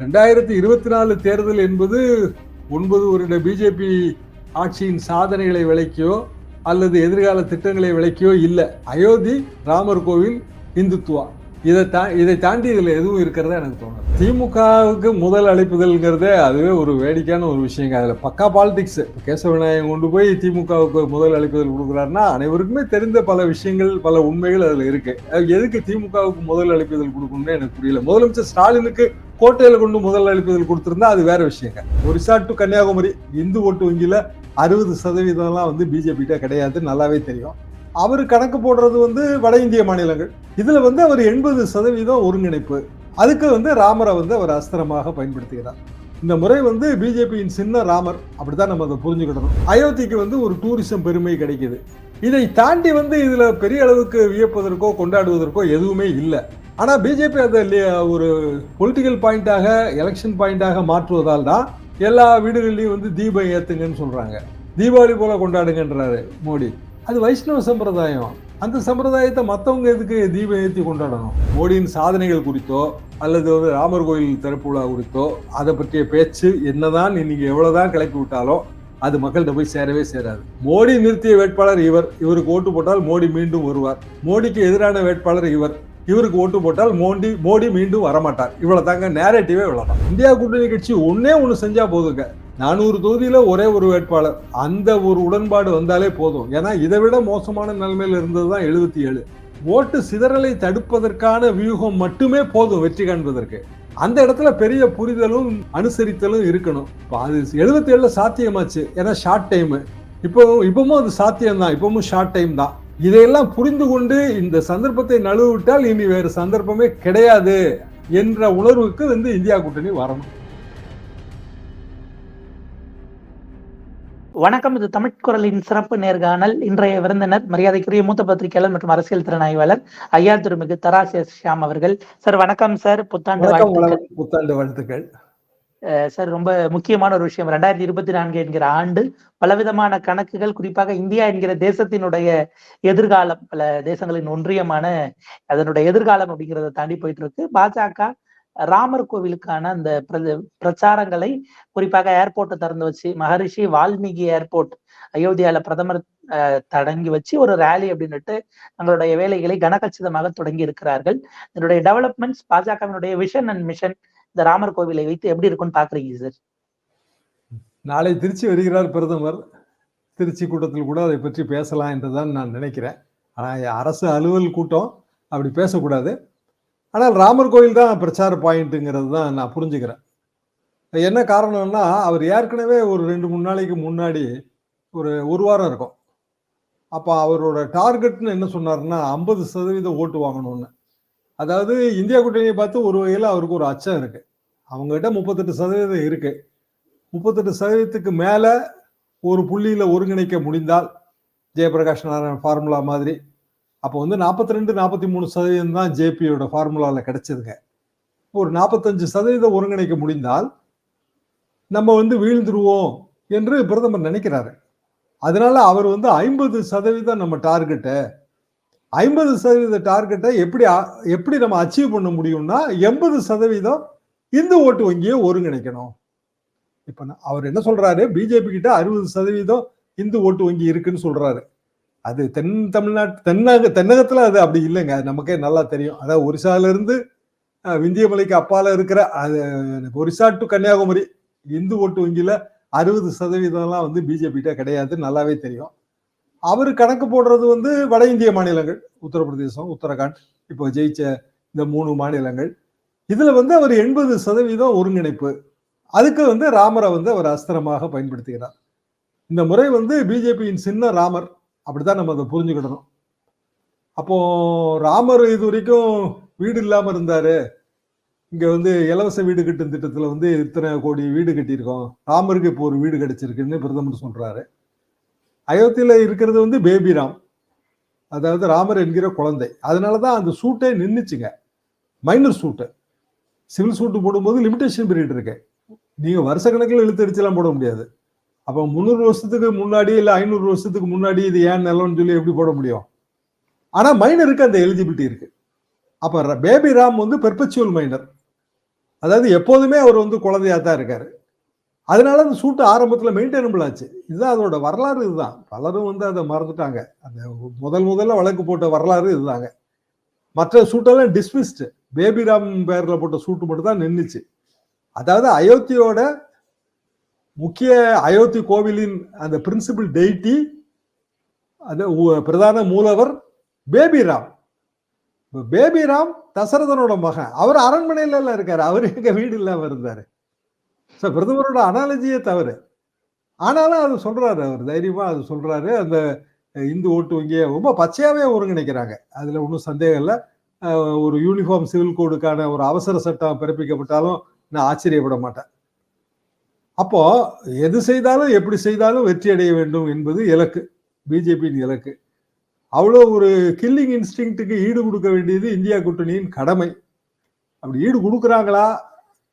ரெண்டாயிரத்தி இருபத்தி நாலு தேர்தல் என்பது ஒன்பது வருட பிஜேபி ஆட்சியின் சாதனைகளை விளக்கியோ அல்லது எதிர்கால திட்டங்களை விளக்கியோ இல்லை. அயோத்தி ராமர் கோவில் இந்துத்துவா. இதை தா இதை தாண்டி இதில் எதுவும் இருக்கிறதா எனக்கு தோணும் திமுகவுக்கு முதல் அழைப்புதல்ங்கிறதே அதுவே ஒரு வேடிக்கையான ஒரு விஷயங்க. அதில் பக்கா பாலிடிக்ஸ் கேசவ விநாயகம் கொண்டு போய் திமுகவுக்கு முதல் அழைப்புதல் கொடுக்குறாருன்னா அனைவருக்குமே தெரிந்த பல விஷயங்கள் பல உண்மைகள் அதில் இருக்குது எதுக்கு திமுகவுக்கு முதல் அழைப்புதல் கொடுக்கணும்னு எனக்கு புரியல. முதலமைச்சர் ஸ்டாலினுக்கு கோட்டையில் கொண்டு முதல் அளிப்பதில் கொடுத்துருந்தா அது வேற விஷயங்க. ஒரிசா டு கன்னியாகுமரி இந்து ஓட்டு வங்கியில் அறுபது சதவீதம்லாம் வந்து பிஜேபி கிட்ட கிடையாது நல்லாவே தெரியும். அவர் கணக்கு போடுறது வந்து வட இந்திய மாநிலங்கள். இதில் வந்து அவர் எண்பது சதவீதம் ஒருங்கிணைப்பு. அதுக்கு வந்து ராமரை வந்து அவர் அஸ்திரமாக பயன்படுத்துகிறார். இந்த முறை வந்து பிஜேபியின் சின்ன ராமர் அப்படித்தான் நம்ம அதை புரிஞ்சுக்கிடணும். அயோத்திக்கு வந்து ஒரு டூரிசம் பெருமை கிடைக்குது. இதை தாண்டி வந்து இதில் பெரிய அளவுக்கு வியப்பதற்கோ கொண்டாடுவதற்கோ எதுவுமே இல்லை. ஆனால் பிஜேபி அதை ஒரு பொலிட்டிக்கல் பாயிண்டாக எலெக்ஷன் பாயிண்டாக மாற்றுவதால் தான் எல்லா வீடுகள்லையும் வந்து தீபம் ஏற்றுங்கன்னு சொல்கிறாங்க தீபாவளி போல் கொண்டாடுங்கன்றாரு மோடி. அது வைஷ்ணவ சம்பிரதாயம். அந்த சம்பிரதாயத்தை மற்றவங்க எதுக்கு தீபம் ஏற்றி கொண்டாடணும்? மோடியின் சாதனைகள் குறித்தோ அல்லது வந்து ராமர் கோயில் திறப்பு விழா குறித்தோ அதை பற்றிய பேச்சு என்னதான் இன்னைக்கு எவ்வளோதான் கிளப்பி விட்டாலும் அது மக்கள்கிட்ட போய் சேரவே சேராது. மோடி நிறுத்திய வேட்பாளர் இவர். இவருக்கு ஓட்டு போட்டால் மோடி மீண்டும் வருவார். மோடிக்கு எதிரான வேட்பாளர் இவர். இவருக்கு ஓட்டு போட்டால் மோடி மோடி மீண்டும் வரமாட்டார். இவ்வளவு தாங்க நேரட்டிவே இவ்வளவுதான். இந்தியா கூட்டணி கட்சி ஒன்னே ஒன்று செஞ்சா போதுங்க. நானூறு தொகுதியில் ஒரே ஒரு வேட்பாளர். அந்த ஒரு உடன்பாடு வந்தாலே போதும். ஏன்னா இதை விட மோசமான நிலைமையில் இருந்தது தான் எழுபத்தி ஏழு. ஓட்டு சிதறலை தடுப்பதற்கான வியூகம் மட்டுமே போதும் வெற்றி காண்பதற்கு. அந்த இடத்துல பெரிய புரிதலும் அனுசரித்தலும் இருக்கணும். இப்போ அது எழுபத்தி ஏழுல சாத்தியமாச்சு. ஏன்னா ஷார்ட் டைமு இப்போ இப்பவும் அது சாத்தியம்தான். இப்பவும் ஷார்ட் டைம் தான். இதையெல்லாம் புரிந்து கொண்டு இந்த சந்தர்ப்பத்தை நழுவிட்டால் இனி வேறு சந்தர்ப்பமே கிடையாது என்ற உணர்வுக்கு வந்து இந்தியா கூட்டணி வரணும். வணக்கம் இது தமிழ் குரலின் சிறப்பு நேர்காணல். இன்றைய விருந்தினர் மரியாதைக்குரிய மூத்த பத்திரிகையாளர் மற்றும் அரசியல் திறனாய்வாளர் ஐயா திருமிகு தராசி ஷியாம் அவர்கள். சார் வணக்கம் சார். புத்தாண்டு புத்தாண்டு வாழ்த்துக்கள். சார் ரொம்ப முக்கியமான ஒரு விஷயம். ரெண்டாயிரத்தி இருபத்தி நான்கு என்கிற ஆண்டு பலவிதமான கணக்குகள் குறிப்பாக இந்தியா என்கிற தேசத்தினுடைய எதிர்காலம் பல தேசங்களின் ஒன்றியமான அதனுடைய எதிர்காலம் அப்படிங்கிறத தாண்டி போயிட்டு இருக்கு பாஜக ராமர் கோவிலுக்கான அந்த பிரச்சாரங்களை குறிப்பாக ஏர்போர்ட்டை திறந்து வச்சு மகரிஷி வால்மீகி ஏர்போர்ட் அயோத்தியால பிரதமர் அஹ், வச்சு ஒரு ரேலி அப்படின்னுட்டு தங்களுடைய வேலைகளை கனகச்சிதமாக தொடங்கி இருக்கிறார்கள். இதனுடைய டெவலப்மெண்ட்ஸ் பாஜகவினுடைய விஷன் அண்ட் மிஷன் இந்த ராமர் கோவிலை வைத்து எப்படி இருக்கும்னு பாக்குறீங்க சார் நாளை திருச்சி வருகிறார் பிரதமர். திருச்சி கூட்டத்தில் கூட அதை பற்றி பேசலாம் என்றுதான் நான் நினைக்கிறேன். ஆனால் அரசு அலுவல் கூட்டம் அப்படி பேசக்கூடாது. ஆனால் ராமர் கோயில் தான் பிரச்சார பாயிண்ட்டுங்கிறது தான் நான் புரிஞ்சுக்கிறேன். என்ன காரணம்னா அவர் ஏற்கனவே ஒரு ரெண்டு மூணு நாளைக்கு முன்னாடி ஒரு ஒரு வாரம் இருக்கும். அப்போ அவரோட டார்கெட்னு என்ன சொன்னார்னா ஐம்பது சதவீதம் ஓட்டு வாங்கணும்னு. அதாவது இந்தியா கூட்டணியை பார்த்து ஒரு வகையில் அவருக்கு ஒரு அச்சம் இருக்கு. அவங்ககிட்ட முப்பத்தெட்டு சதவீதம் இருக்கு. முப்பத்தெட்டு சதவீதத்துக்கு மேலே ஒரு புள்ளியில் ஒருங்கிணைக்க முடிந்தால் ஜெயபிரகாஷ் நாராயண் ஃபார்முலா மாதிரி. அப்போ வந்து நாற்பத்தி ரெண்டு நாற்பத்தி மூணு சதவீதம் தான் ஜேபியோட ஃபார்முலாவில் கிடைச்சதுங்க ஒரு நாற்பத்தஞ்சு சதவீதம் ஒருங்கிணைக்க முடிந்தால் நம்ம வந்து வீழ்ந்துருவோம் என்று பிரதமர் நினைக்கிறாரு. அதனால அவர் வந்து ஐம்பது சதவீதம் நம்ம டார்கெட்டை ஐம்பது சதவீத டார்கெட்டை எப்படி எப்படி நம்ம அச்சீவ் பண்ண முடியும்னா எண்பது சதவீதம் இந்து ஓட்டு வங்கியை ஒருங்கிணைக்கணும். இப்போ நான் அவர் என்ன சொல்றாரு? பிஜேபி கிட்ட அறுபது சதவீதம் இந்து ஓட்டு வங்கி இருக்குன்னு சொல்றாரு. அது தென் தமிழ்நாட்டு தென்னக தென்னகத்துல அது அப்படி இல்லைங்க. நமக்கே நல்லா தெரியும். அதாவது ஒரிசால இருந்து விந்தியமலைக்கு அப்பால இருக்கிற அது ஒரிசா டு கன்னியாகுமரி இந்து ஓட்டு வங்கியில அறுபது சதவீதம்லாம் வந்து பிஜேபி கிட்ட கிடையாது. நல்லாவே தெரியும். அவர் கணக்கு போடுறது வந்து வட இந்திய மாநிலங்கள் உத்தரப்பிரதேசம் உத்தரகாண்ட் இப்போ ஜெயிச்ச இந்த மூணு மாநிலங்கள். இதுல வந்து அவர் எண்பது சதவீதம் ஒருங்கிணைப்பு. அதுக்கு வந்து ராமரை வந்து அவர் அஸ்திரமாக பயன்படுத்துகிறார். இந்த முறை வந்து பிஜேபியின் சின்ன ராமர் அப்படித்தான் நம்ம அதை புரிஞ்சுக்கிடணும். அப்போ ராமர் இது வரைக்கும் வீடு இல்லாமல் இருந்தாரு. இங்க வந்து இலவச வீடு கட்டும் திட்டத்துல வந்து இத்தனை கோடி வீடு கட்டியிருக்கோம். ராமருக்கு இப்போ ஒரு வீடு கிடைச்சிருக்குன்னு பிரதமர் சொல்றாரு. அயோத்தியில இருக்கிறது வந்து பேபி ராம். அதாவது ராமர் என்கிற குழந்தை. அதனாலதான் அந்த சூட்டே நின்றுச்சுங்க மைனர் சூட்டு. சிவில் சூட்டு போடும்போது லிமிடேஷன் பீரியட் இருக்கு. நீங்கள் வருஷ கணக்கில் இழுத்தடிச்செல்லாம் போட முடியாது. அப்போ முந்நூறு வருஷத்துக்கு முன்னாடி இல்லை ஐநூறு வருஷத்துக்கு முன்னாடி இது ஏன் நிலம்னு சொல்லி எப்படி போட முடியும்? ஆனால் மைனருக்கு அந்த எலிஜிபிலிட்டி இருக்கு. அப்போ பேபி ராம் வந்து பெர்பச்சுவல் மைனர் அதாவது எப்போதுமே அவர் வந்து குழந்தையாக தான் இருக்காரு. அதனால அந்த சூட்டு ஆரம்பத்தில் மெயின்டைனபிள் ஆச்சு இதுதான் அதோட வரலாறு இதுதான். பலரும் வந்து அதை மறந்துட்டாங்க. அந்த முதல் முதல்ல வழக்கு போட்ட வரலாறு இதுதாங்க. மற்ற சூட்டெல்லாம் டிஸ்மிஸ்டு பேபிராம் பேரில் போட்ட சூட்டு மட்டும் தான் நின்றுச்சு அதாவது அயோத்தியோட முக்கிய அயோத்தி கோவிலின் அந்த பிரின்சிபல் டெய்டி அந்த பிரதான மூலவர் பேபிராம் பேபிராம் தசரதனோட மகன். அவர் அரண்மனையில எல்லாம் இருக்காரு. அவர் எங்க வீடு இல்லாம இருந்தாரு. ஸோ பிரதமரோட அனாலஜியே தவறு. ஆனாலும் அது சொல்றாரு அவர் தைரியமா அது சொல்றாரு. அந்த இந்து ஓட்டு வங்கியை ரொம்ப பச்சையாவே ஒருங்கிணைக்கிறாங்க. அதுல ஒன்றும் சந்தேகம் இல்லை. ஒரு யூனிஃபார்ம் சிவில் கோடுக்கான ஒரு அவசர சட்டம் பிறப்பிக்கப்பட்டாலும் நான் ஆச்சரியப்பட மாட்டேன். அப்போ எது செய்தாலும் எப்படி செய்தாலும் வெற்றி அடைய வேண்டும் என்பது இலக்கு. பிஜேபியின் இலக்கு. அவ்வளோ ஒரு கில்லிங் இன்ஸ்டிங்க்ட்டுக்கு ஈடு கொடுக்க வேண்டியது இந்தியா கூட்டணியின் கடமை. அப்படி ஈடு கொடுக்குறாங்களா?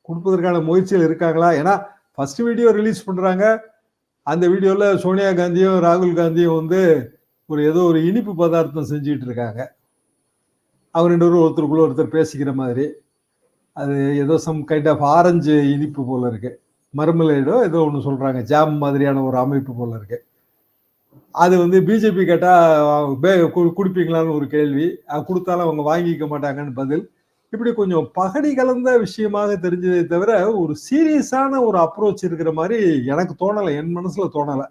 கொடுப்பதற்கான முயற்சியில் இருக்காங்களா? ஏன்னா ஃபர்ஸ்ட் வீடியோ ரிலீஸ் பண்ணுறாங்க அந்த வீடியோவில் சோனியா காந்தியும் ராகுல் காந்தியும் வந்து ஒரு ஏதோ ஒரு இனிப்பு பதார்த்தம் செஞ்சுக்கிட்டு இருக்காங்க. அவங்க ரெண்டு பேரும் ஒருத்தருக்குள்ள ஒருத்தர் பேசிக்கிற மாதிரி. அது ஏதோ சம் கைண்ட் ஆஃப் ஆரஞ்சு இனிப்பு போல் இருக்குது மர்மலேடோ ஏதோ ஒன்று சொல்கிறாங்க ஜாம் மாதிரியான ஒரு அமைப்பு போல் இருக்குது அது வந்து பிஜேபி கேட்டால் பே- குடிப்பீங்களான்னு ஒரு கேள்வி. அது கொடுத்தாலும் அவங்க வாங்கிக்க மாட்டாங்கன்னு பதில். இப்படி கொஞ்சம் பகடி கலந்த விஷயமாக தெரிஞ்சதே தவிர ஒரு சீரியஸான ஒரு அப்ரோச் இருக்கிற மாதிரி எனக்கு தோணலை. என் மனசுல தோணலை.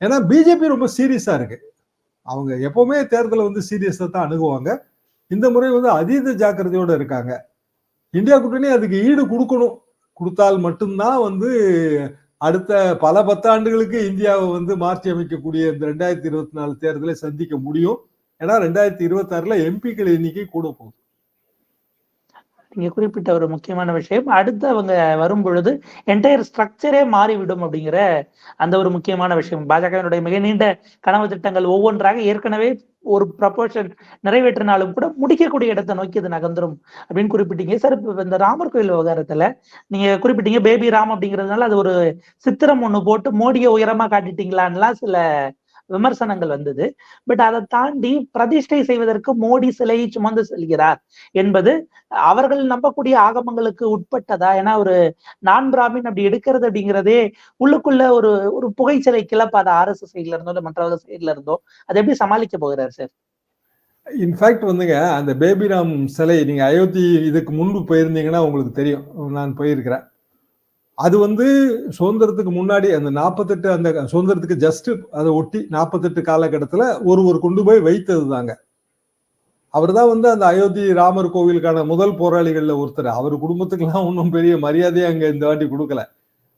ஏன்னா பிஜேபி ரொம்ப சீரியஸா இருக்கு. அவங்க எப்பவுமே தேர்தலை வந்து சீரியஸா தான் அணுகுவாங்க. இந்த முறை வந்து அதீத ஜாக்கிரதையோட இருக்காங்க. இந்தியா கூட்டணி அதுக்கு ஈடு கொடுக்கணும். கொடுத்தால் மட்டும்தான் வந்து அடுத்த பல பத்தாண்டுகளுக்கு இந்தியாவை வந்து மாற்றி அமைக்கக்கூடிய இந்த ரெண்டாயிரத்தி இருபத்தி நாலு தேர்தலை சந்திக்க முடியும். ஏன்னா ரெண்டாயிரத்தி இருபத்தாறுல எம்பிக்கள் எண்ணிக்கை கூட போகுது. நீங்க குறிப்பிட்ட ஒரு முக்கியமான விஷயம். அடுத்து அவங்க வரும் பொழுது என்டையர் ஸ்ட்ரக்சரே மாறிவிடும் அப்படிங்கிற அந்த ஒரு முக்கியமான விஷயம். பாஜகவினுடைய மிக நீண்ட கனவு திட்டங்கள் ஒவ்வொன்றாக ஏற்கனவே ஒரு ப்ரப்போர்ஷன் நிறைவேற்றினாலும் கூட முடிக்கக்கூடிய இடத்தை நோக்கி அது நகர்ந்துரும் அப்படின்னு குறிப்பிட்டீங்க. சார் இப்போ இந்த ராமர் கோயில் விவகாரத்துல நீங்க குறிப்பிட்டீங்க பேபி ராம் அப்படிங்கிறதுனால அது ஒரு சித்திரம் ஒண்ணு போட்டு மோடியை உயரமா காட்டிட்டீங்களான்லாம் சில விமர்சனங்கள் வந்தது. பட் அதை தாண்டி பிரதிஷ்டை செய்வதற்கு மோடி சிலையை சுமந்து செல்கிறார் என்பது அவர்கள் நம்பக்கூடிய ஆகமங்களுக்கு உட்பட்டதா? ஏன்னா ஒரு நான் பிராமின் அப்படி எடுக்கிறது அப்படிங்கிறதே உள்ளுக்குள்ள ஒரு ஒரு புகைச்சிலை கிளப்பாத ஆர்எஸ்எஸ் சைட்ல இருந்தோ இல்லை மற்றவங்க சைட்ல இருந்தோ அதை எப்படி சமாளிக்க போகிறார் சார் இன்ஃபேக்ட் வந்துங்க அந்த பேபிராம் சிலை நீங்க அயோத்தி இதுக்கு முன்பு போயிருந்தீங்கன்னா உங்களுக்கு தெரியும். நான் போயிருக்கிறேன். அது வந்து சுதந்திரத்துக்கு முன்னாடி அந்த நாற்பத்தெட்டு அந்த சுதந்திரத்துக்கு ஜஸ்ட் அதை ஒட்டி நாற்பத்தெட்டு காலகட்டத்தில் ஒருவர் கொண்டு போய் வைத்தது தாங்க அவர் தான் வந்து அந்த அயோத்தி ராமர் கோவிலுக்கான முதல் போராளிகளில் ஒருத்தர். அவர் குடும்பத்துக்கெல்லாம் ஒன்றும் பெரிய மரியாதையை அங்கே இந்த வாட்டி கொடுக்கல.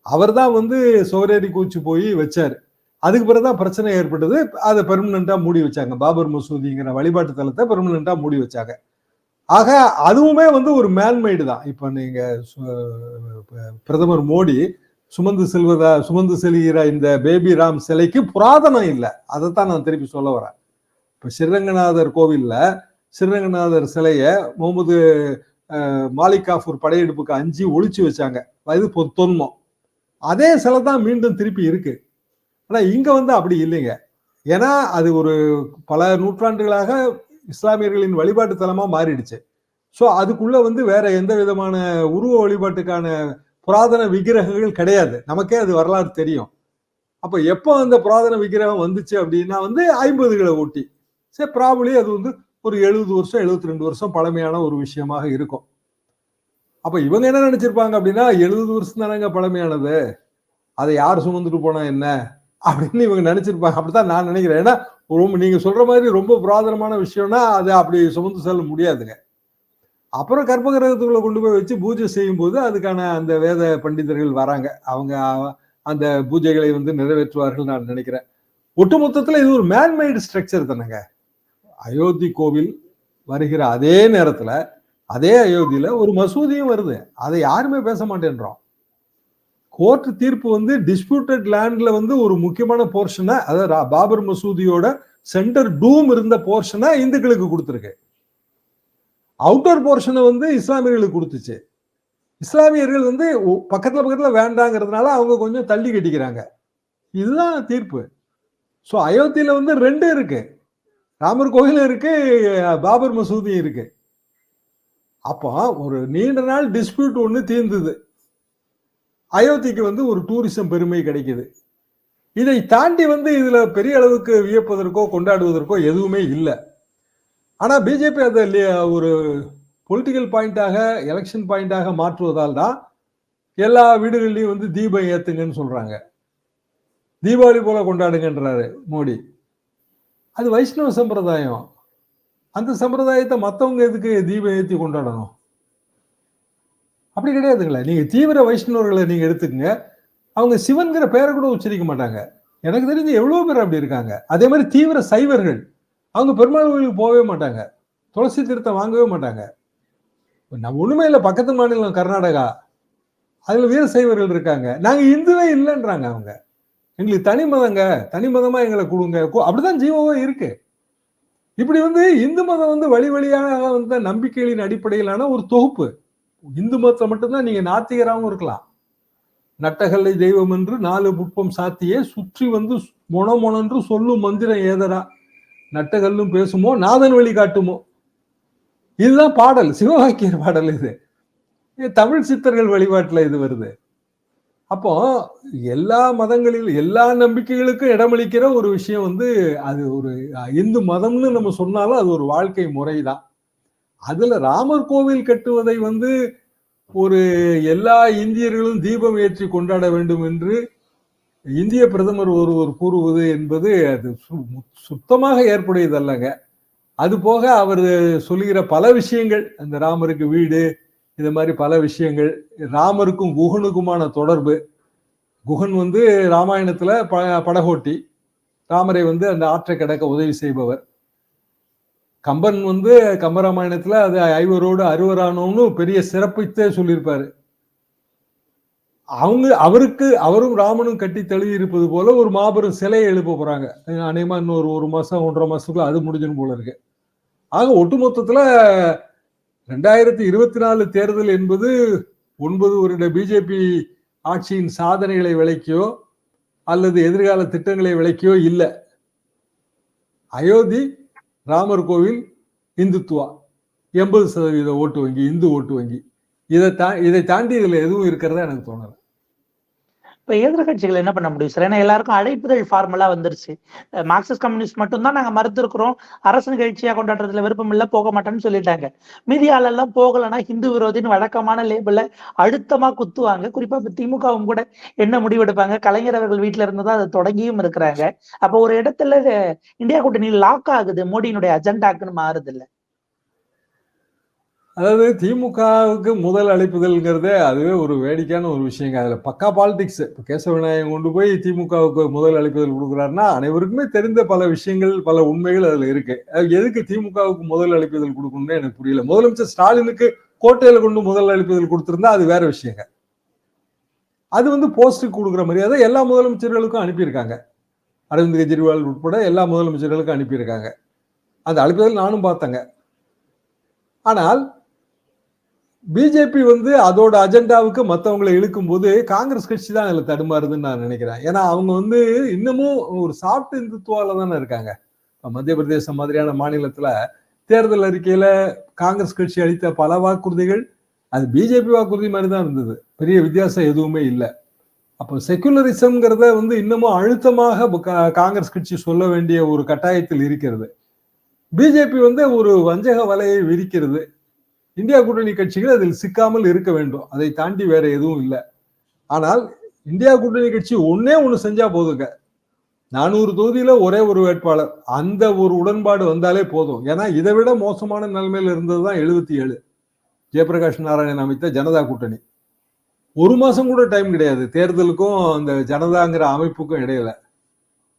அவர் தான் வந்து சோரேரி கூச்சி போய் வச்சார். அதுக்கு பிறகுதான் பிரச்சனை ஏற்பட்டது. அதை பெர்மனண்டா மூடி வச்சாங்க. பாபர் மசூதிங்கிற வழிபாட்டு தலத்தை பெர்மனண்டா மூடி வச்சாங்க. ஆக அதுவுமே வந்து ஒரு மேன்மைடு தான். இப்ப நீங்க சு- பிரதமர் மோடி சுமந்து செல்வதா சுமந்து செல்கிற இந்த பேபி ராம் சிலைக்கு புராதனம் இல்லை. அதைத்தான் நான் திருப்பி சொல்ல வரேன். இப்ப ஸ்ரீரங்கநாதர் கோவில்ல ஸ்ரீரங்கநாதர் சிலைய முகமது மாலிகாஃபூர் படையெடுப்புக்கு அஞ்சு ஒழிச்சு வச்சாங்க. இது தொன்மம். அதே சிலை தான் மீண்டும் திருப்பி இருக்கு. ஆனா இங்க வந்து அப்படி இல்லைங்க. ஏன்னா அது ஒரு பல நூற்றாண்டுகளாக இஸ்லாமியர்களின் வழிபாட்டு தலமா மாறிடுச்சு. ஸோ அதுக்குள்ள வந்து வேற எந்த விதமான உருவ வழிபாட்டுக்கான புராதன விக்கிரகங்கள் கிடையாது. நமக்கே அது வரலாறு தெரியும். அப்ப எப்போ அந்த புராதன விக்கிரகம் வந்துச்சு அப்படின்னா வந்து ஐம்பதுகளை ஓட்டி சரி ப்ராபலி அது வந்து ஒரு எழுபது வருஷம் எழுபத்தி ரெண்டு வருஷம் பழமையான ஒரு விஷயமாக இருக்கும். அப்ப இவங்க என்ன நினைச்சிருப்பாங்க அப்படின்னா எழுபது வருஷம் தானேங்க பழமையானது. அதை யார் சுமந்துட்டு போனா என்ன? அப்படின்னு இவங்க நினைச்சிருப்பாங்க. அப்படித்தான் நான் நினைக்கிறேன். ஏன்னா ரொம்ப நீங்க சொல்ற மாதிரி ரொம்ப புராதனமான விஷயம்னா அது அப்படி சுமந்து செல்ல முடியாதுங்க. அப்புறம் கர்ப்பகிரகத்துக்குள்ள கொண்டு போய் வச்சு பூஜை செய்யும் போது அதுக்கான அந்த வேத பண்டிதர்கள் வராங்க. அவங்க அந்த பூஜைகளை வந்து நிறைவேற்றுவார்கள் நான் நினைக்கிறேன். ஒட்டுமொத்தத்துல இது ஒரு மேன்மைடு ஸ்ட்ரக்சர் தானேங்க. அயோத்தி கோவில் வருகிற அதே நேரத்துல அதே அயோத்தியில ஒரு மசூதியும் வருது. அதை யாருமே பேச மாட்டேன்றோம். கோர்ட் தீர்ப்பு வந்து டிஸ்பியூட்டட் லேண்ட்ல வந்து ஒரு முக்கியமான போர்ஷனை அதாவது பாபர் மசூதியோட சென்டர் டூம் இருந்த போர்ஷனை இந்துக்களுக்கு கொடுத்துருக்கு. அவுட்டர் போர்ஷனை வந்து இஸ்லாமியர்களுக்கு கொடுத்துச்சு. இஸ்லாமியர்கள் வந்து பக்கத்தில் பக்கத்தில் வேண்டாங்கிறதுனால அவங்க கொஞ்சம் தள்ளி கட்டிக்கிறாங்க. இதுதான் தீர்ப்பு. ஸோ அயோத்தியில் வந்து ரெண்டு இருக்கு. ராமர் கோயில் இருக்கு பாபர் மசூதி இருக்கு. அப்போ ஒரு நீண்ட நாள் டிஸ்பியூட் ஒன்று தீர்ந்தது. அயோத்திக்கு வந்து ஒரு டூரிசம் பெருமை கிடைக்குது. இதை தாண்டி வந்து இதுல பெரிய அளவுக்கு வியப்பதற்கோ கொண்டாடுவதற்கோ எதுவுமே இல்லை. ஆனா பிஜேபி அதை ஒரு பொலிட்டிக்கல் பாயிண்டாக எலெக்ஷன் பாயிண்டாக மாற்றுவதால் தான் எல்லா வீடுகள்லையும் வந்து தீபம் ஏத்துங்கன்னு சொல்றாங்க. தீபாவளி போல கொண்டாடுங்கன்றாரு மோடி. அது வைஷ்ணவ சம்பிரதாயம். அந்த சம்பிரதாயத்தை மற்றவங்க எதுக்கு தீபம் ஏற்றி கொண்டாடணும்? அப்படி கிடையாதுங்களே. நீங்கள் தீவிர வைஷ்ணவர்களை நீங்கள் எடுத்துக்கங்க. அவங்க சிவன்கிற பேரை கூட உச்சரிக்க மாட்டாங்க. எனக்கு தெரிஞ்சு எவ்வளோ பேர் அப்படி இருக்காங்க. அதே மாதிரி தீவிர சைவர்கள் அவங்க பெருமாள் கோயிலுக்கு போகவே மாட்டாங்க. துளசி திருத்தம் வாங்கவே மாட்டாங்க. நம்ம ஒன்றுமே இல்லை. பக்கத்து மாநிலம் கர்நாடகா. அதில் வீர சைவர்கள் இருக்காங்க. நாங்கள் இந்துவே இல்லைன்றாங்க அவங்க. எங்களுக்கு தனி மதங்க. தனி மதமாக எங்களை கொடுங்க. அப்படிதான் ஜீவோ இருக்கு. இப்படி வந்து இந்து மதம் வந்து வழி வழியான வந்து நம்பிக்கைகளின் அடிப்படையிலான ஒரு தொகுப்பு. இந்து மதத்தை மட்டும்தான் நீங்க நாத்திகராகவும் இருக்கலாம். நட்டகல்லை தெய்வம் என்று நாலு புட்பம் சாத்தியே சுற்றி வந்து மொனமொனன்று சொல்லும் மந்திரம் ஏதரா நட்டகல்லும் பேசுமோ? நாதன் வழி காட்டுமோ? இதுதான் பாடல் சிவவாக்கியர் பாடல் இது. தமிழ் சித்தர்கள் வழிபாட்டில் இது வருது. அப்போ எல்லா மதங்களில் எல்லா நம்பிக்கைகளுக்கும் இடமளிக்கிற ஒரு விஷயம் வந்து அது ஒரு இந்து மதம்னு நம்ம சொன்னாலும் அது ஒரு வாழ்க்கை முறை தான் அதுல ராமர் கோவில் கட்டுவதை வந்து ஒரு எல்லா இந்தியர்களும் தீபம் ஏற்றி கொண்டாட வேண்டும் என்று இந்திய பிரதமர் ஒருவர் கூறுவது என்பது அது சு- சுத்தமாக ஏற்புடையதல்லங்க. அது போக அவர் சொல்லுகிற பல விஷயங்கள் அந்த ராமருக்கு வீடு இது மாதிரி பல விஷயங்கள் ராமருக்கும் குகனுக்குமான தொடர்பு. குகன் வந்து ராமாயணத்துல ப படகோட்டி. ராமரை வந்து அந்த ஆற்றை கடக்க உதவி செய்பவர். கம்பன் வந்து கம்பராமாயணத்தில் அது ஐவரோடு அறுவரானோன்னு பெரிய சிறப்பித்தே சொல்லியிருப்பாரு. அவங்க அவருக்கு அவரும் ராமனும் கட்டி தழுவி இருப்பது போல ஒரு மாபெரும் சிலையை எழுப்ப போறாங்க. அநேகமா இன்னொரு ஒரு மாசம் ஒன்றரை மாசத்துக்குள்ள அது முடிஞ்சிடும் போல இருக்கு. ஆக ஒட்டுமொத்தத்துல ரெண்டாயிரத்தி இருபத்தி நாலு தேர்தல் என்பது ஒன்பது வருட பிஜேபி ஆட்சியின் சாதனைகளை விளக்கியோ அல்லது எதிர்கால திட்டங்களை விளக்கியோ இல்லை. அயோத்தி ராமர் கோவில் இந்துத்துவா. எண்பது சதவீத ஓட்டு வங்கி இந்து ஓட்டு வங்கி. இதை தா இதை தாண்டி இதில் எதுவும் இருக்கிறதா எனக்கு தோணலை. இப்ப எதிர்கட்சிகள் என்ன பண்ண முடியும்? சார் ஏன்னா எல்லாருக்கும் அழைப்புதல் ஃபார்முலா வந்துருச்சு. மார்க்சிஸ்ட் கம்யூனிஸ்ட் மட்டும் தான் நாங்க மறுத்திருக்கிறோம். அரசு நிகழ்ச்சியா கொண்டாடுறதுல விருப்பம் இல்ல போக மாட்டேன்னு சொல்லிட்டாங்க. மீதி ஆளெல்லாம் போகலைன்னா ஹிந்து விரோதின்னு வழக்கமான லேபிள அழுத்தமா குத்துவாங்க. குறிப்பா இப்போ திமுகவும் கூட என்ன முடிவெடுப்பாங்க கலைஞர் அவர்கள் வீட்டுல இருந்து தான் அதை தொடங்கியும் இருக்கிறாங்க. அப்போ ஒரு இடத்துல இந்தியா கூட்டணி லாக் ஆகுது. மோடியினுடைய அஜெண்டாக்குன்னு மாறுது அதாவது திமுகவுக்கு முதல் அழைப்புதல்ங்கிறதே அதுவே ஒரு வேடிக்கையான ஒரு விஷயங்க. அதில் பக்கா பாலிடிக்ஸ் இப்போ கேசவ விநாயகம் கொண்டு போய் திமுகவுக்கு முதல் அழைப்புதல் கொடுக்குறாருன்னா அனைவருக்குமே தெரிந்த பல விஷயங்கள் பல உண்மைகள் அதில் இருக்கு. அது எதுக்கு திமுகவுக்கு முதல் அழைப்புதல் கொடுக்கணும்னு எனக்கு புரியல. முதலமைச்சர் ஸ்டாலினுக்கு கோட்டையில் கொண்டு முதல் அழைப்புதல் கொடுத்துருந்தா அது வேற விஷயங்க. அது வந்து போஸ்ட்டுக்கு கொடுக்குற மரியாதை எல்லா முதலமைச்சர்களுக்கும் அனுப்பியிருக்காங்க. அரவிந்த் கெஜ்ரிவால் உட்பட எல்லா முதலமைச்சர்களுக்கும் அனுப்பியிருக்காங்க. அந்த அழைப்புதல் நானும் பார்த்தேங்க. ஆனால் பிஜேபி வந்து அதோட அஜெண்டாவுக்கு மற்றவங்களை இழுக்கும்போது காங்கிரஸ் கட்சி தான் அதில் தடுமாறுதுன்னு நான் நினைக்கிறேன். ஏன்னா அவங்க வந்து இன்னமும் ஒரு சாஃப்ட் இந்துத்துவால தானே இருக்காங்க. மத்திய பிரதேசம் மாதிரியான மாநிலத்தில் தேர்தல் அறிக்கையில் காங்கிரஸ் கட்சி அளித்த பல வாக்குறுதிகள் அது பிஜேபி வாக்குறுதி மாதிரி தான் இருந்தது. பெரிய வித்தியாசம் எதுவுமே இல்லை. அப்போ செக்குலரிசம்ங்கிறத வந்து இன்னமும் அழுத்தமாக கா- காங்கிரஸ் கட்சி சொல்ல வேண்டிய ஒரு கட்டாயத்தில் இருக்கிறது. பிஜேபி வந்து ஒரு வஞ்சக வலையை விரிக்கிறது. இந்தியா கூட்டணி கட்சிகள் அதில் சிக்காமல் இருக்க வேண்டும். அதை தாண்டி வேற எதுவும் இல்லை. ஆனால் இந்தியா கூட்டணி கட்சி ஒன்னே ஒன்று செஞ்சா போதுங்க. நானூறு தொகுதியில ஒரே ஒரு வேட்பாளர். அந்த ஒரு உடன்பாடு வந்தாலே போதும். ஏன்னா இதை விட மோசமான நிலைமையில இருந்தது தான் எழுபத்தி ஏழு. ஜெயபிரகாஷ் நாராயணன் அமைத்த ஜனதா கூட்டணி. ஒரு மாசம் கூட டைம் கிடையாது. தேர்தலுக்கும் அந்த ஜனதாங்கிற அமைப்புக்கும் இடையில.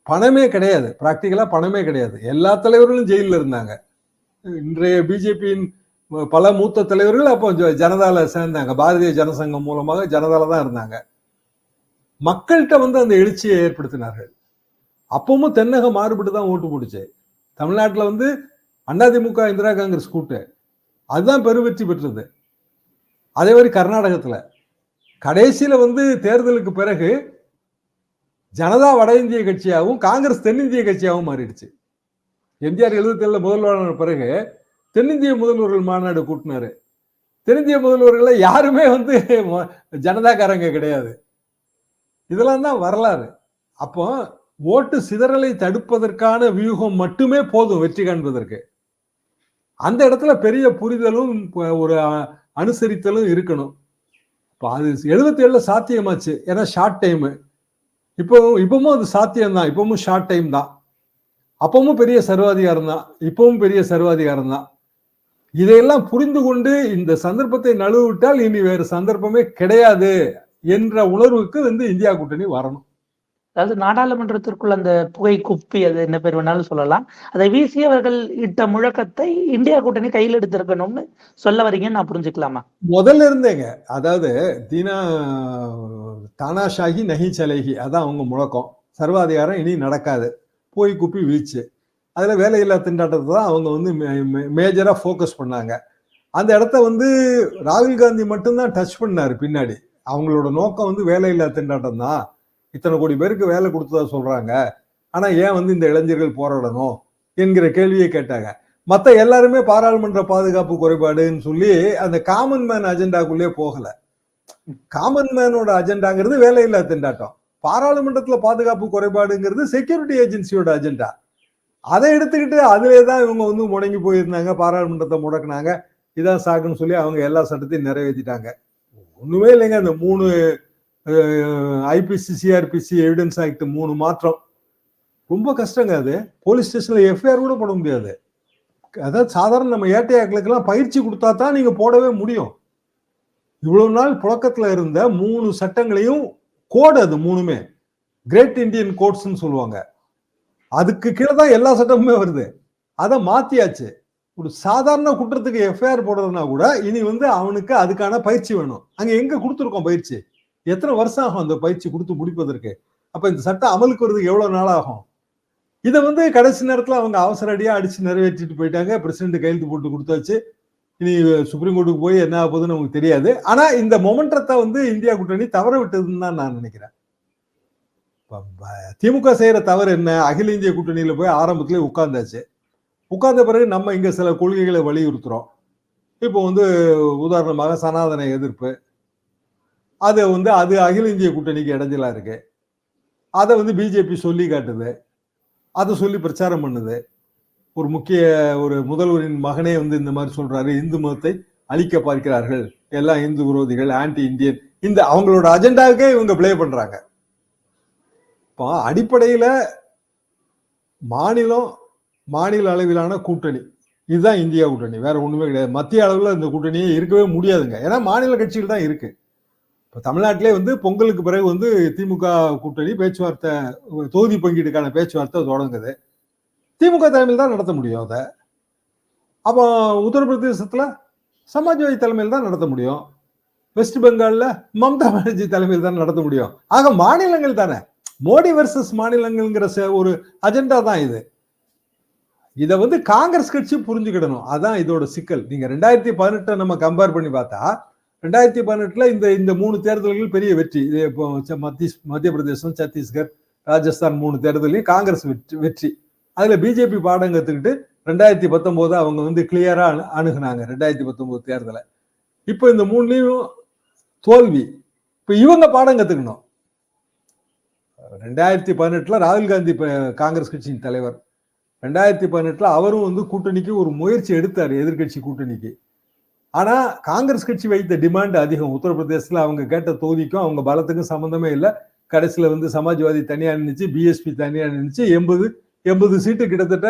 பணமே கிடையாது. பிராக்டிக்கலா பணமே கிடையாது. எல்லா தலைவர்களும் ஜெயிலில் இருந்தாங்க. இன்றைய பிஜேபியின் பல மூத்த தலைவர்கள் அப்போ ஜனதால சேர்ந்தாங்க. பாரதிய ஜனசங்கம் மூலமாக ஜனதால தான் இருந்தாங்க. மக்கள்கிட்ட வந்து அந்த எழுச்சியை ஏற்படுத்தினார்கள். அப்பவும் தென்னக மாறுபட்டு தான் ஓட்டு போட்டுச்சு. தமிழ்நாட்டில் வந்து அதிமுக இந்திரா காங்கிரஸ் கூட்டு. அதுதான் பெருவெற்றி பெற்றது. அதே மாதிரி கர்நாடகத்தில். கடைசியில் வந்து தேர்தலுக்கு பிறகு ஜனதா வட இந்திய கட்சியாகவும் காங்கிரஸ் தென்னிந்திய கட்சியாகவும் மாறிடுச்சு. எம்ஜிஆர் எழுபத்தேழில் முதல்வரான பிறகு தென்னிந்திய முதல்வர்கள் மாநாடு கூட்டினாரு. தென்னிந்திய முதல்வர்கள்ல யாருமே வந்து ஜனதாக்காரங்க கிடையாது. இதெல்லாம் தான் வரலாறு. அப்போ ஓட்டு சிதறலை தடுப்பதற்கான வியூகம் மட்டுமே போதும் வெற்றி காண்பதற்கு. அந்த இடத்துல பெரிய புரிதலும் ஒரு அனுசரித்தலும் இருக்கணும். இப்போ அது எழுபத்தி ஏழில் சாத்தியமாச்சு. ஏன்னா ஷார்ட் டைமு இப்போ இப்பவும் அது சாத்தியம்தான் இப்பவும் ஷார்ட் டைம் தான். அப்பவும் பெரிய சர்வாதிகாரம் தான். இப்பவும் பெரிய சர்வாதிகாரம் தான். இதையெல்லாம் புரிந்து கொண்டு இந்த சந்தர்ப்பத்தை நழுவிட்டால் இனி வேறு சந்தர்ப்பமே கிடையாது என்ற உணர்வுக்கு வந்து இந்தியா கூட்டணி வரணும். அதாவது நாடாளுமன்றத்திற்குள் அந்த புகை குப்பி அது என்ன பேர் வேணாலும் சொல்லலாம். அதை வீசியவர்கள் இட்ட முழக்கத்தை இந்தியா கூட்டணி கையில் எடுத்திருக்கணும்னு சொல்ல வரீங்கன்னு நான் புரிஞ்சுக்கலாமா? முதல்ல இருந்தேங்க. அதாவது தீனா தானாஷாகி நகி சலேகி அதான் அவங்க முழக்கம். சர்வாதிகாரம் இனி நடக்காது. போய் குப்பி வீச்சு அதில் வேலையில்லா திண்டாட்டத்தை தான் அவங்க வந்து மேஜராக ஃபோக்கஸ் பண்ணாங்க. அந்த இடத்த வந்து ராகுல் காந்தி மட்டும்தான் டச் பண்ணார் பின்னாடி. அவங்களோட நோக்கம் வந்து வேலையில்லா திண்டாட்டம் தான். இத்தனை கோடி பேருக்கு வேலை கொடுத்ததா சொல்கிறாங்க ஆனால் ஏன் வந்து இந்த இளைஞர்கள் போராடணும் என்கிற கேள்வியை கேட்டாங்க. மற்ற எல்லாருமே பாராளுமன்ற பாதுகாப்பு குறைபாடுன்னு சொல்லி அந்த காமன் மேன் அஜெண்டாக்குள்ளே போகல. காமன் மேனோட அஜெண்டாங்கிறது வேலையில்லா திண்டாட்டம். பாராளுமன்றத்தில் பாதுகாப்பு குறைபாடுங்கிறது செக்யூரிட்டி ஏஜென்சியோட அஜெண்டா அதை எடுத்துக்கிட்டு அதிலே தான் இவங்க வந்து முடங்கி போயிருந்தாங்க பாராளுமன்றத்தை முடக்குனாங்க. இதான் சாக்குன்னு சொல்லி அவங்க எல்லா சட்டத்தையும் நிறைவேற்றிட்டாங்க. ஒன்றுமே இல்லைங்க அந்த மூணு ஐபிசி சிஆர்பிசி எவிடன்ஸ் ஆக்ட் மூணு மாற்றம். ரொம்ப கஷ்டங்க அது. போலீஸ் ஸ்டேஷனில் எஃப்ஐஆர் கூட போட முடியாது. அதாவது சாதாரண நம்ம ஏட்டையாக்களுக்கெல்லாம் பயிற்சி கொடுத்தா தான் நீங்கள் போடவே முடியும். இவ்வளவு நாள் புழக்கத்தில் இருந்த மூணு சட்டங்களையும் கோடு அது மூணுமே. கிரேட் இந்தியன் கோட்ஸ்ன்னு சொல்லுவாங்க. அதுக்கு கீழே தான் எல்லா சட்டமுமே வருது. அதை மாத்தியாச்சு. ஒரு சாதாரண குற்றத்துக்கு எஃப்ஐஆர் போடுறதுனா கூட இனி வந்து அவனுக்கு அதுக்கான பயிற்சி வேணும். அங்க எங்க கொடுத்துருக்கோம் பயிற்சி? எத்தனை வருஷம் ஆகும் அந்த பயிற்சி கொடுத்து முடிப்பதற்கு? அப்ப இந்த சட்டம் அமலுக்கு வரதுக்கு எவ்வளவு நாள் ஆகும்? இதை வந்து கடைசி நேரத்தில் அவங்க அவசர அடியாக அடிச்சு நிறைவேற்றிட்டு போயிட்டாங்க. பிரசிடென்ட் கையெழுத்து போட்டு கொடுத்தாச்சு. இனி சுப்ரீம் கோர்ட்டுக்கு போய் என்ன ஆக போகுதுன்னு நமக்கு தெரியாது. ஆனா இந்த மொமெண்டத்தை வந்து இந்தியா கூட்டணி தவற விட்டதுன்னு தான் நான் நினைக்கிறேன். திமுக செய்கிற தவறு என்ன? அகில இந்திய கூட்டணியில் போய் ஆரம்பத்திலே உட்கார்ந்தாச்சு. உட்கார்ந்த பிறகு நம்ம இங்கே சில கொள்கைகளை வலியுறுத்துகிறோம் இப்போ வந்து உதாரணமாக சனாதன எதிர்ப்பு. அது வந்து அது அகில இந்திய கூட்டணிக்கு இடைஞ்சலாக இருக்கு. அதை வந்து பிஜேபி சொல்லி காட்டுது. அதை சொல்லி பிரச்சாரம் பண்ணுது. ஒரு முக்கிய ஒரு முதல்வரின் மகனே வந்து இந்த மாதிரி சொல்கிறாரு இந்து மதத்தை அழிக்க பார்க்கிறார்கள். எல்லாம் இந்து விரோதிகள் ஆன்டி இந்தியன் இந்த அவங்களோட அஜெண்டாவுக்கே இவங்க ப்ளே பண்ணுறாங்க இப்போ அடிப்படையில் மாநிலம் மாநில அளவிலான கூட்டணி. இதுதான் இந்தியா கூட்டணி. வேற ஒன்றுமே கிடையாது. மத்திய அளவில் இந்த கூட்டணியே இருக்கவே முடியாதுங்க. ஏன்னா மாநில கட்சிகள் தான் இருக்கு. இப்போ தமிழ்நாட்டிலே வந்து பொங்கலுக்கு பிறகு வந்து திமுக கூட்டணி பேச்சுவார்த்தை தொகுதி பங்கீடுக்கான பேச்சுவார்த்தை தொடங்குது. திமுக தலைமையில் தான் நடத்த முடியும் அதை. அப்போ உத்தரப்பிரதேசத்தில் சமாஜ்வாதி தலைமையில் தான் நடத்த முடியும். வெஸ்ட் பெங்காலில் மம்தா பானர்ஜி தலைமையில் தான் நடத்த முடியும். ஆக மாநிலங்கள் தானே. மோடி வர்சஸ் மாநிலங்கள்ங்கிற ஒரு அஜெண்டா தான் இது. இதை வந்து காங்கிரஸ் கட்சி புரிஞ்சுக்கிடணும். அதான் இதோட சிக்கல். நீங்க ரெண்டாயிரத்தி பதினெட்டை நம்ம கம்பேர் பண்ணி பார்த்தா ரெண்டாயிரத்தி பதினெட்டுல இந்த இந்த மூணு தேர்தல்கள் பெரிய வெற்றி. இது இப்போ மத்திய மத்திய பிரதேசம் சத்தீஸ்கர் ராஜஸ்தான் மூணு தேர்தலையும் காங்கிரஸ் வெற்றி வெற்றி. அதுல பிஜேபி பாடம் கத்துக்கிட்டு ரெண்டாயிரத்தி பத்தொன்பது அவங்க வந்து கிளியரா அணுகுனாங்க ரெண்டாயிரத்தி பத்தொன்பது தேர்தலை. இப்போ இந்த மூணுலையும் தோல்வி. இப்போ இவங்க பாடம் கத்துக்கணும். ரெண்டாயிரத்தி பதினெட்டில் ராகுல் காந்தி காங்கிரஸ் கட்சியின் தலைவர். ரெண்டாயிரத்தி பதினெட்டில் அவரும் வந்து கூட்டணிக்கு ஒரு முயற்சி எடுத்தார் எதிர்க்கட்சி கூட்டணிக்கு. ஆனால் காங்கிரஸ் கட்சி வைத்த டிமாண்ட் அதிகம். உத்தரப்பிரதேசத்தில் அவங்க கேட்ட தொகுதிக்கும் அவங்க பலத்துக்கும் சம்மந்தமே இல்லை. கடைசியில் வந்து சமாஜ்வாதி தனியாக நின்றுச்சு பிஎஸ்பி தனியாக நின்றுச்சு எண்பது எண்பது சீட்டு கிட்டத்தட்ட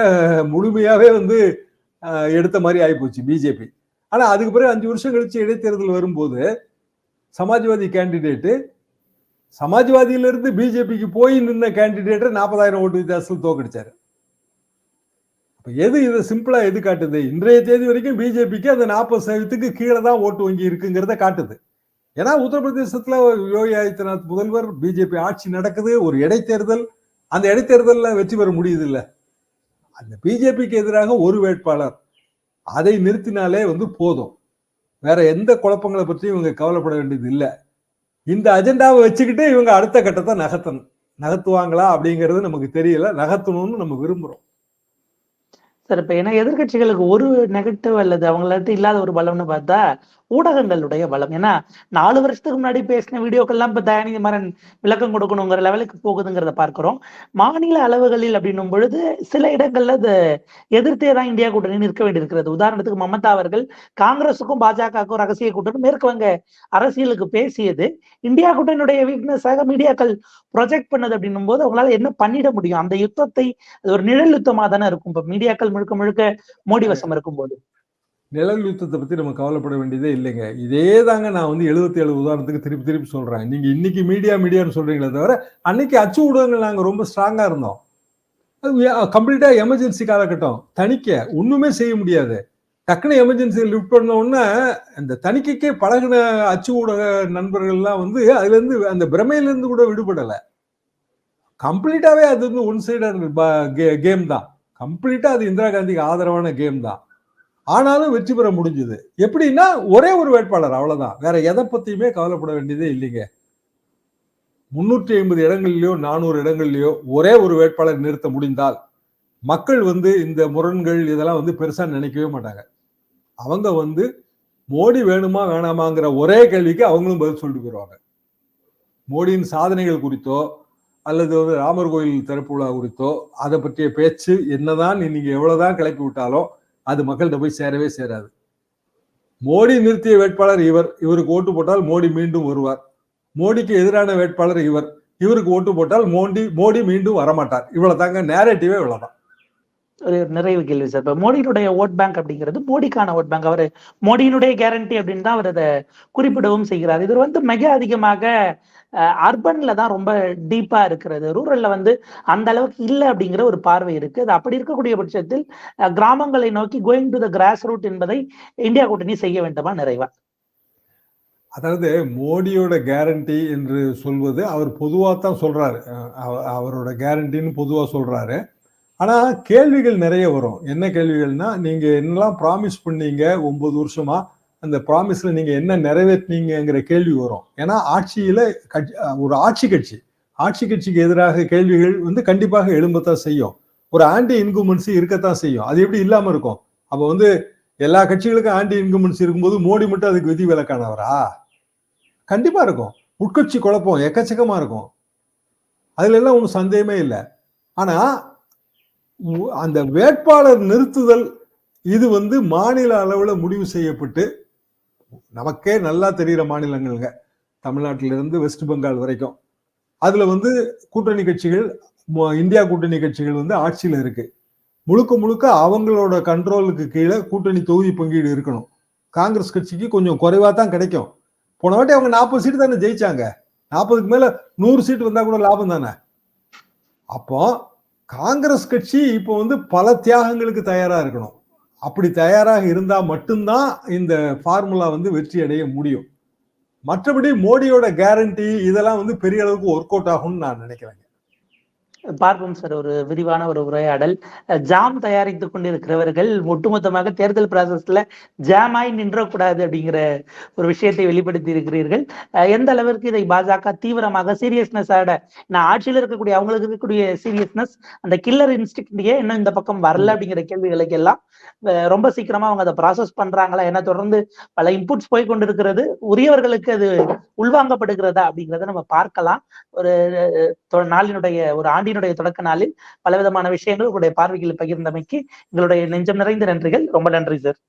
முழுமையாகவே வந்து எடுத்த மாதிரி ஆகிப்போச்சு பிஜேபி ஆனால் அதுக்கு பிறகு அஞ்சு வருஷம் கழிச்சு இடைத்தேர்தல் வரும்போது சமாஜ்வாதி கேண்டிடேட்டு சமாஜ்வாதியிலிருந்து பிஜேபிக்கு போய் நின்ன கேண்டிடேட்டை நாற்பதாயிரம் ஓட்டு வித்தியாசத்தில் தோக்கடிச்சார். அப்போ எது இதை சிம்பிளாக எது காட்டுது? இன்றைய தேதி வரைக்கும் பிஜேபிக்கு அந்த நாற்பது சதவீதத்துக்கு கீழே தான் ஓட்டு வங்கி இருக்குங்கிறத காட்டுது. ஏன்னா உத்தரப்பிரதேசத்தில் யோகி ஆதித்யநாத் முதல்வர் பிஜேபி ஆட்சி நடக்குது ஒரு இடைத்தேர்தல். அந்த இடைத்தேர்தலில் வெற்றி பெற முடியுது அந்த பிஜேபிக்கு எதிராக ஒரு வேட்பாளர். அதை நிறுத்தினாலே வந்து போதும். வேற எந்த குழப்பங்களை பற்றியும் இவங்க கவலைப்பட வேண்டியது இல்லை இந்த அஜெண்டாவை வச்சுக்கிட்டு இவங்க அடுத்த கட்டத்தை நகர்த்தணும். நகர்த்துவாங்களா அப்படிங்கிறது நமக்கு தெரியல. நகர்த்தணும்னு நம்ம விரும்புறோம். சார் இப்ப ஏன்னா எதிர்க்கட்சிகளுக்கு ஒரு நெகட்டிவ் அல்லது அவங்கள்ட்ட இல்லாத ஒரு பலம்னு பார்த்தா ஊடகங்களுடைய பலம் ஏன்னா நாலு வருஷத்துக்கு முன்னாடி பேசின வீடியோக்கெல்லாம் இப்ப தயாநிதி மாறன் விளக்கம் கொடுக்கணுங்கிற லெவலுக்கு போகுதுங்கிறத பார்க்கிறோம். மாநில அளவுகளில் அப்படின்னும் பொழுது சில இடங்கள்ல அது எதிர்த்தே தான் இந்தியா கூட்டணி நிற்க வேண்டியிருக்கிறது. உதாரணத்துக்கு மமதா அவர்கள் காங்கிரசுக்கும் பாஜகவுக்கும் ரகசிய கூட்டணி மேற்கு வங்க அரசியலுக்கு பேசியது. இந்தியா கூட்டணியுடைய வீக்னஸாக மீடியாக்கள் ப்ரொஜெக்ட் பண்ணது அப்படின்னும் போது அவங்களால என்ன பண்ணிட முடியும்? அந்த யுத்தத்தை அது ஒரு நிழல் யுத்தமா தானே இருக்கும். இப்ப மீடியாக்கள் முழுக்க முழுக்க மோடி வசம் இருக்கும்போது. நிழல் யுத்தத்தை பற்றி நம்ம கவலைப்பட வேண்டியதே இல்லைங்க. இதே தாங்க நான் வந்து எழுபத்தி ஏழு உதாரணத்துக்கு திருப்பி திருப்பி சொல்கிறேன் நீங்கள் இன்னைக்கு மீடியா மீடியான்னு சொல்கிறீங்களே தவிர அன்னைக்கு அச்சு ஊடகங்கள் நாங்கள் ரொம்ப ஸ்ட்ராங்காக இருந்தோம். அது கம்ப்ளீட்டாக எமர்ஜென்சி காலகட்டம். தணிக்க ஒன்றுமே செய்ய முடியாது. டக்குனு எமர்ஜென்சி லிஃப்ட் பண்ண உடனே இந்த தணிக்கைக்கே பழகின அச்சு ஊடக நண்பர்கள்லாம் வந்து அதுலேருந்து அந்த பிரமையிலேருந்து கூட விடுபடலை. கம்ப்ளீட்டாகவே அது வந்து ஒன் சைடு கேம் தான். கம்ப்ளீட்டாக அது இந்திரா காந்திக்கு ஆதரவான கேம் தான். ஆனாலும் வெற்றி பெற முடிஞ்சுது. எப்படின்னா ஒரே ஒரு வேட்பாளர் அவ்வளவுதான். வேற எதை பத்தியுமே கவலைப்பட வேண்டியதே இல்லைங்க. முன்னூற்றி ஐம்பது இடங்கள்லயோ நானூறு இடங்கள்லயோ ஒரே ஒரு வேட்பாளர் நிறுத்த முடிந்தால் மக்கள் வந்து இந்த முரண்கள் இதெல்லாம் வந்து பெருசா நினைக்கவே மாட்டாங்க. அவங்க வந்து மோடி வேணுமா வேணாமாங்கிற ஒரே கேள்விக்கு அவங்களும் பதில் சொல்லிட்டு போயிடுவாங்க மோடியின் சாதனைகள் குறித்தோ அல்லது வந்து ராமர் கோயில் திறப்பு விழா குறித்தோ அதை பற்றிய பேச்சு என்னதான் இன்னைக்கு எவ்வளவுதான் கிளப்பி விட்டாலும் அது மக்கள்கிட்ட போய் சேரவே சேராது. மோடி நிறுத்திய வேட்பாளர் இவர். இவருக்கு ஓட்டு போட்டால் மோடி மீண்டும் வருவார். மோடிக்கு எதிரான வேட்பாளர் இவர். இவருக்கு ஓட்டு போட்டால் மோடி மோடி மீண்டும் வரமாட்டார். இவ்வளவு தாங்க நேரேட்டிவே இவ்வளவுதான். ஒரு நிறைவு கேள்வி சார். இப்போ மோடியினுடைய ஓட் பேங்க் அப்படிங்கிறது மோடிக்கான ஓட் பேங்க். அவர் மோடியினுடைய கேரண்டி அப்படின்னு தான் அவர் அதை குறிப்பிடவும் செய்கிறார். இது வந்து மிக அதிகமாக அர்பன்ல தான் ரொம்ப டீப்பா இருக்கிறது. ரூரல்ல வந்து அந்த அளவுக்கு இல்லை அப்படிங்கிற ஒரு பார்வை இருக்கு. அது அப்படி இருக்கக்கூடிய பட்சத்தில் கிராமங்களை நோக்கி going to the grass root என்பதை இந்தியா கூட்டணி செய்ய வேண்டுமா நிறைவா? அதாவது மோடியோட கேரண்டி என்று சொல்வது அவர் பொதுவாக தான் சொல்றாரு. அவரோட கேரண்டின்னு பொதுவாக சொல்றாரு. ஆனா கேள்விகள் நிறைய வரும். என்ன கேள்விகள்னா நீங்க என்னெல்லாம் ப்ராமிஸ் பண்ணீங்க ஒன்பது வருஷமா? அந்த ப்ராமிஸ்ல நீங்க என்ன நிறைவேற்றினீங்கிற கேள்வி வரும். ஏன்னா ஆட்சியில ஒரு ஆட்சி கட்சி ஆட்சி கட்சிக்கு எதிராக கேள்விகள் வந்து கண்டிப்பாக எழும்பத்தான் செய்யும். ஒரு ஆன்டி இன்குமென்சி இருக்கத்தான் செய்யும். அது எப்படி இல்லாம இருக்கும்? அப்ப வந்து எல்லா கட்சிகளுக்கும் ஆன்டி இன்குமென்சி இருக்கும்போது மோடி மட்டும் அதுக்கு விதி விலக்கானவரா? கண்டிப்பா இருக்கும். உட்கட்சி குழப்பம் எக்கச்சக்கமா இருக்கும். அதுல எல்லாம் ஒன்றும் சந்தேகமே இல்லை. ஆனா அந்த வேட்பாளர் நிறுத்துதல் இது வந்து மாநில அளவில் முடிவு செய்யப்பட்டு நமக்கே நல்லா தெரிகிற மாநிலங்கள்ங்க. தமிழ்நாட்டிலிருந்து வெஸ்ட் பெங்கால் வரைக்கும். அதில் வந்து கூட்டணி கட்சிகள் இந்தியா கூட்டணி கட்சிகள் வந்து ஆட்சியில் இருக்கு. முழுக்க முழுக்க அவங்களோட கண்ட்ரோலுக்கு கீழே கூட்டணி தொகுதி பங்கீடு இருக்கணும். காங்கிரஸ் கட்சிக்கு கொஞ்சம் குறைவாக தான் கிடைக்கும். போன வாட்டி அவங்க நாற்பது சீட்டு தானே ஜெயிச்சாங்க. நாற்பதுக்கு மேலே நூறு சீட்டு வந்தால் கூட லாபம் தானே? அப்போ காங்கிரஸ் கட்சி இப்போ வந்து பல தியாகங்களுக்கு தயாராக இருக்கணும். அப்படி தயாராக இருந்தால் மட்டும்தான் இந்த ஃபார்முலா வந்து வெற்றி அடைய முடியும். மற்றபடி மோடியோட கேரண்டி இதெல்லாம் வந்து பெரிய அளவுக்கு ஒர்க் அவுட் ஆகும்னு நான் நினைக்கிறேன் பார்ப்போம் சார் ஒரு விரிவான ஒரு உரையாடல். ஜாம் தயாரித்துக் கொண்டிருக்கிறவர்கள் ஒட்டுமொத்தமாக தேர்தல் ப்ராசஸ்ல ஜாமாய் நின்றக்கூடாது அப்படிங்கிற ஒரு விஷயத்தை வெளிப்படுத்தி இருக்கிறீர்கள் எந்த அளவிற்கு இதை பாஜக தீவிரமாக சீரியஸ்னஸ் ஆட நான் ஆட்சியில் இருக்கக்கூடிய அவங்களுக்கு இருக்கக்கூடிய சீரியஸ்னஸ் அந்த கில்லர் இன்ஸ்டிக்டியே இன்னும் இந்த பக்கம் வரல அப்படிங்கிற கேள்விகளுக்கு எல்லாம் ரொம்ப சீக்கிரமா அவங்க அதை ப்ராசஸ் பண்றாங்களா ஏன்னா தொடர்ந்து பல இன்புட்ஸ் போய் கொண்டிருக்கிறது. உரியவர்களுக்கு அது உள்வாங்கப்படுகிறதா அப்படிங்கிறத நம்ம பார்க்கலாம். ஒரு நாளினுடைய ஒரு ஆண்டின் ஆண்டினுடைய தொடக்க நாளில் பலவிதமான விஷயங்கள் உங்களுடைய பார்வைகளில் பகிர்ந்தமைக்கு எங்களுடைய நெஞ்சம் நிறைந்த நன்றிகள். ரொம்ப நன்றி சார்.